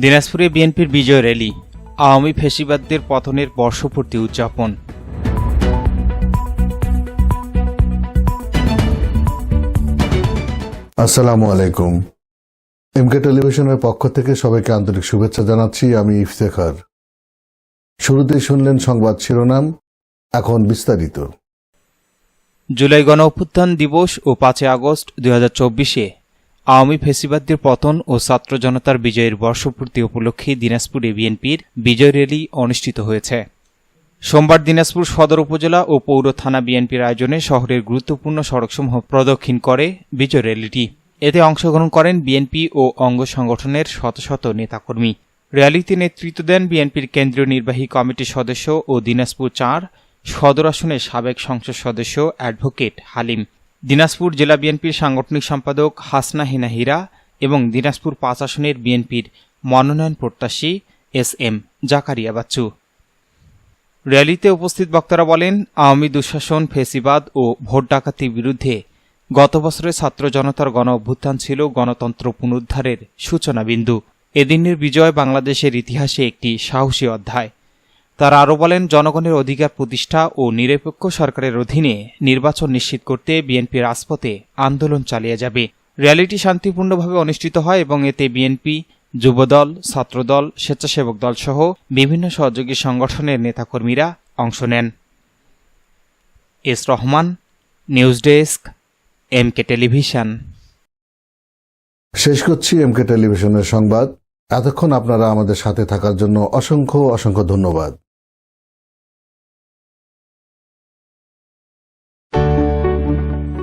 দিনাজপুরে বিএনপির বিজয় র্যালি আওয়ামী ফেসিবাদদের পতনের বর্ষপূর্তি উদযাপন। আসসালামু আলাইকুম। এমকে টেলিভিশনের পক্ষ থেকে সবাইকে আন্তরিক শুভেচ্ছা জানাচ্ছি আমি ইফতেখার। শুরুতেই শুনলেন সংবাদ শিরোনাম এখন বিস্তারিত। জুলাই গণ অভ্যুত্থান দিবস ও পাঁচই আগস্ট দুই হাজার চব্বিশে আওয়ামী ফেসিবাদদের পতন ও ছাত্র জনতার বিজয়ের বর্ষপূর্তি উপলক্ষে দিনাজপুরে বিএনপির বিজয় র্যালি অনুষ্ঠিত হয়েছে। সোমবার দিনাজপুর সদর উপজেলা ও পৌর থানা বিএনপির আয়োজনে শহরের গুরুত্বপূর্ণ সড়কসমূহ প্রদক্ষিণ করে বিজয় র্যালিটি। এতে অংশগ্রহণ করেন বিএনপি ও অঙ্গ সংগঠনের শত শত নেতাকর্মী। র্যালিতে নেতৃত্ব দেন বিএনপির কেন্দ্রীয় নির্বাহী কমিটির সদস্য ও দিনাজপুর চার, সদর আসনের সাবেক সংসদ সদস্য অ্যাডভোকেট হালিম। দিনাজপুর জেলা বিএনপির সাংগঠনিক সম্পাদক হাসনা হিনা হীরা এবং দিনাজপুর পাঁচ আসনের বিএনপির মনোনয়ন প্রত্যাশী এস এম জাকারিয়া বাচ্চু। র্যালিতে উপস্থিত বক্তারা বলেন, আওয়ামী দুঃশাসন, ফেসিবাদ ও ভোট ডাকাতির বিরুদ্ধে গত বছরের ছাত্র জনতার গণ অভ্যুত্থান ছিল গণতন্ত্র পুনরুদ্ধারের সূচনা বিন্দু এদিনের বিজয় বাংলাদেশের ইতিহাসে একটি সাহসী অধ্যায়। তারা আরও বলেন, জনগণের অধিকার প্রতিষ্ঠা ও নিরপেক্ষ সরকারের অধীনে নির্বাচন নিশ্চিত করতে বিএনপি রাজপথে আন্দোলন চালিয়ে যাবে। র্যালিটি শান্তিপূর্ণভাবে অনুষ্ঠিত হয় এবং এতে বিএনপি, যুবদল, ছাত্রদল, স্বেচ্ছাসেবক দলসহ বিভিন্ন সহযোগী সংগঠনের নেতাকর্মীরা অংশ নেন। S Rahman, news desk M K television. শেষ করছি এমকে টেলিভিশনের সংবাদ। এতক্ষণ আপনারা আমাদের সাথে থাকার জন্য অসংখ্য অসংখ্য ধন্যবাদ।